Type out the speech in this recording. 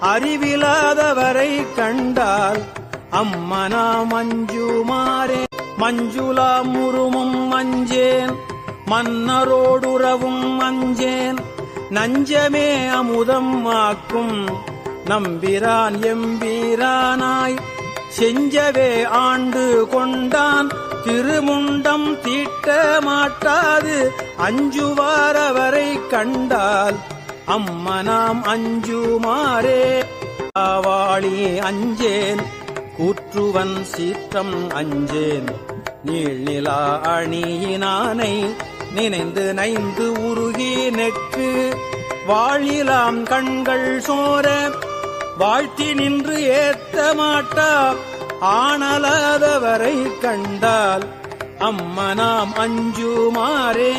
அறிவிலாதவரை கண்டால் அம்மனா மஞ்சுமாரே மஞ்சுளா முருமும் மஞ்சேன் மன்னரோடுறவும் மஞ்சேன். நஞ்சமே அமுதம் ஆக்கும் நம்பிரான் எம்பீரானாய். செஞ்சவே ஆண்டு கொண்டான் திருமுண்டம் தீட்ட மாட்டாது. அஞ்சுவாரவரை கண்டால் அம்மனாம் அஞ்சுமாரே ஆவாளி அஞ்சேன் கூற்றுவன் சீற்றம் அஞ்சேன். நீள்நிலா அணியினானை நினைந்து நைந்து உருகி நெக்கு வாழிலாம் கண்கள் சோர வாழ்த்தி நின்று ஏத்த மாட்டா ஆனலாதவரை கண்டால் அம்மனாம் அஞ்சுமாறே.